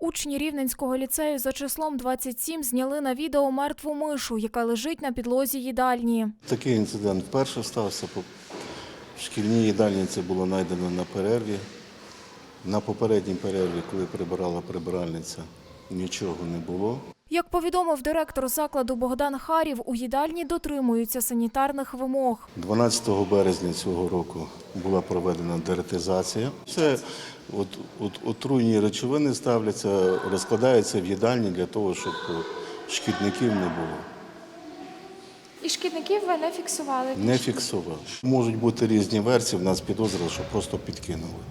Учні Рівненського ліцею за числом 27 зняли на відео мертву мишу, яка лежить на підлозі їдальні. Такий інцидент вперше стався. В шкільній їдальні це було знайдено на перерві. На попередній перерві, коли прибирала прибиральниця, нічого не було. Як повідомив директор закладу Богдан Харів, у їдальні дотримуються санітарних вимог. 12 березня цього року була проведена деретизація. Це от, от, отруйні речовини ставляться, розкладаються в їдальні для того, щоб е, шкідників не було. І шкідників ви не фіксували? Не фіксував. Можуть бути різні версії. В нас підозрювали, що просто підкинули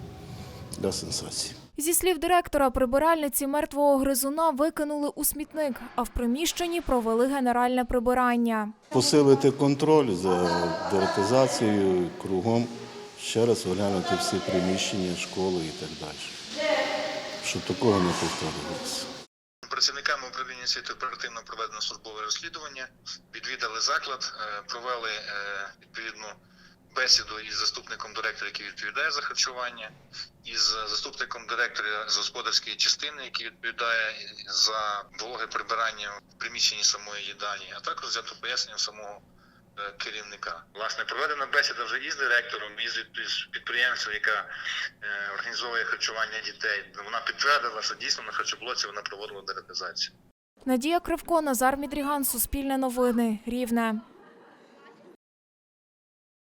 для сенсації. Зі слів директора, прибиральниці мертвого гризуна викинули у смітник, а в приміщенні провели генеральне прибирання. Посилити контроль за деретизацією кругом, ще раз оглянути всі приміщення, школи і так далі. Щоб такого не повторювалося. Працівниками управління освіти оперативно проведено службове розслідування, відвідали заклад, е, провели е, відповідну бесіду із заступником директора, який відповідає за харчування, із заступником директора з господарської частини, який відповідає за вологе прибирання в приміщенні самої їдальні, а також взято пояснення самого е, керівника. Власне, проведена бесіда вже із директором, із підприємством, яка е, організовує харчування дітей. Вона підтвердила, що дійсно на харчоблоці вона проводила дератизацію. Надія Кривко, Назар Мідріган, Суспільне новини, Рівне.